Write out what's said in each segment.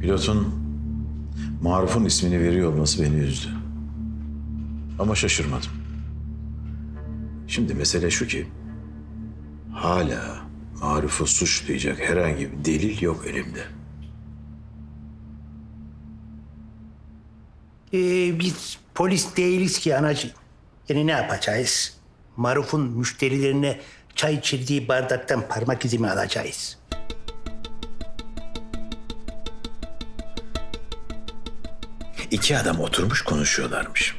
Pilotun Maruf'un ismini veriyor olması beni üzdü. Ama şaşırmadım. Şimdi mesele şu ki hala Maruf'u suçlayacak herhangi bir delil yok elimde. Ee, biz polis değiliz ki anacığım. Yani ne yapacağız? Maruf'un müşterilerine çay içirdiği bardaktan parmak izi mi alacağız? İki adam oturmuş konuşuyorlarmış.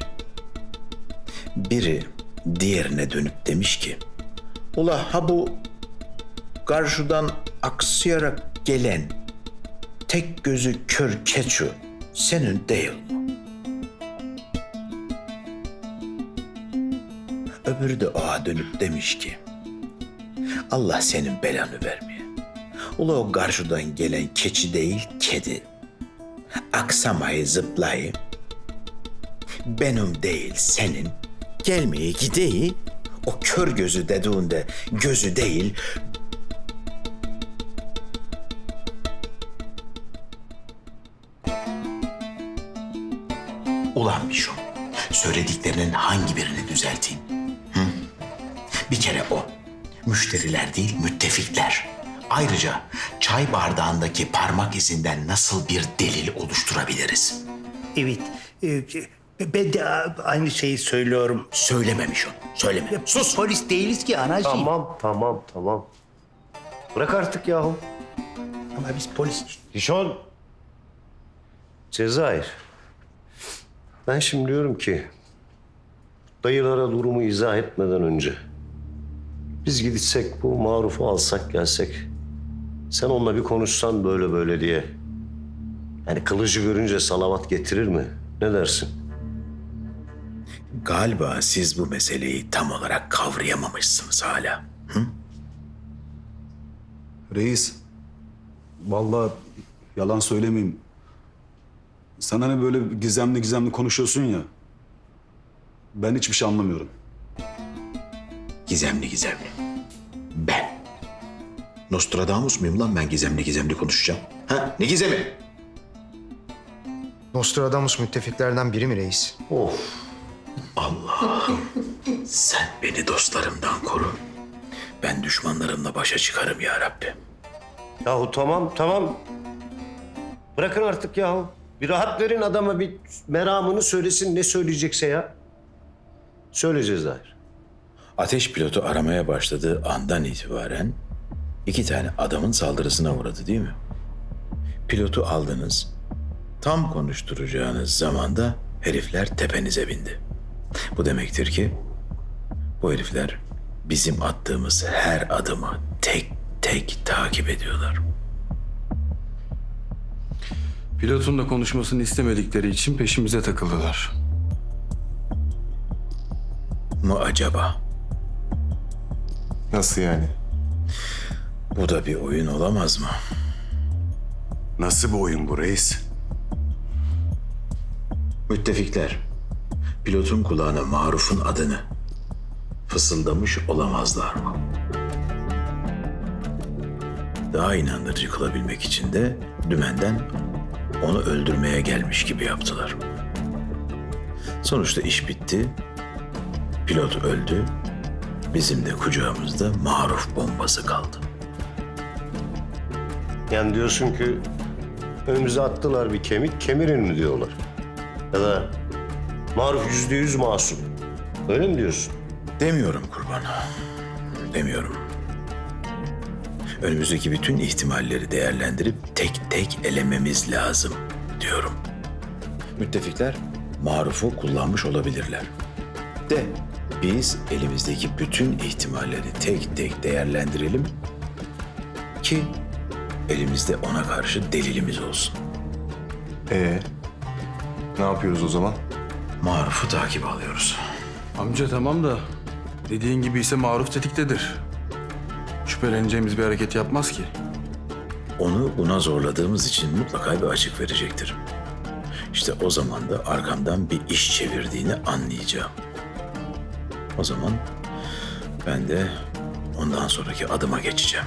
Biri diğerine dönüp demiş ki... Ula ha bu karşıdan aksayarak gelen tek gözü kör keçu senin değil mi? Öbürü de oğa dönüp demiş ki... Allah senin belanı vermeye. Ula o karşıdan gelen keçi değil kedi aksamayı zıplayı benim değil senin gelmeye gideyi o kör gözü dediğinde gözü değil Ulan Mişo, söylediklerinin hangi birini düzelteyim? Hı? Bir kere o. Müşteriler değil, müttefikler. Ayrıca çay bardağındaki parmak izinden nasıl bir delil oluşturabiliriz? Evet. e, ben de aynı şeyi söylüyorum. Söylememiş o, söyleme. Sus. Polis değiliz ki anacığım. Tamam, tamam, tamam. Bırak artık yahu. Ama biz polis... Dişon. Cezayir. Ben şimdi diyorum ki... Dayılara durumu izah etmeden önce... Biz giditsek bu marufu alsak gelsek... Sen onunla bir konuşsan böyle böyle diye... Yani kılıcı görünce salavat getirir mi? Ne dersin? Galiba siz bu meseleyi tam olarak kavrayamamışsınız hala. Reis, vallahi yalan söylemeyeyim. Sen hani böyle gizemli gizemli konuşuyorsun ya. Ben hiçbir şey anlamıyorum. Gizemli gizemli. Ben. Nostradamus muyum lan ben gizemli gizemli konuşacağım? Ha? Ne gizemi? Nostradamus müttefiklerden biri mi reis? Sen beni dostlarımdan koru. Ben düşmanlarımla başa çıkarım ya Rabbi. Yahu tamam, tamam. Bırakın artık yahu. Bir rahat verin adama bir meramını söylesin ne söyleyecekse ya. Söyle Cezayir. Ateş pilotu aramaya başladığı andan itibaren iki tane adamın saldırısına uğradı değil mi? Pilotu aldınız. Tam konuşturacağınız zamanda herifler tepenize bindi. Bu demektir ki bu herifler bizim attığımız her adımı tek tek takip ediyorlar. Pilotun da konuşmasını istemedikleri için peşimize takıldılar. Mı acaba? Nasıl yani? Bu da bir oyun olamaz mı? Nasıl bir oyun bu reis? Müttefikler, pilotun kulağına Maruf'un adını fısıldamış olamazlar mı? Daha inandırıcı kılabilmek için de dümenden onu öldürmeye gelmiş gibi yaptılar. Sonuçta iş bitti, pilot öldü, bizim de kucağımızda Maruf bombası kaldı. Yani diyorsun ki önümüze attılar bir kemik, kemirin mi diyorlar? Ya da maruf yüzde yüz masum. Öyle mi diyorsun? Demiyorum kurban. Demiyorum. Önümüzdeki bütün ihtimalleri değerlendirip tek tek elememiz lazım diyorum. Müttefikler marufu kullanmış olabilirler. De biz elimizdeki bütün ihtimalleri tek tek değerlendirelim ki elimizde ona karşı delilimiz olsun. Ee, ne yapıyoruz o zaman? Marufu takip alıyoruz. Amca tamam da dediğin gibi ise maruf tetiktedir. Şüpheleneceğimiz bir hareket yapmaz ki. Onu buna zorladığımız için mutlaka bir açık verecektir. İşte o zaman da arkamdan bir iş çevirdiğini anlayacağım. O zaman ben de ondan sonraki adıma geçeceğim.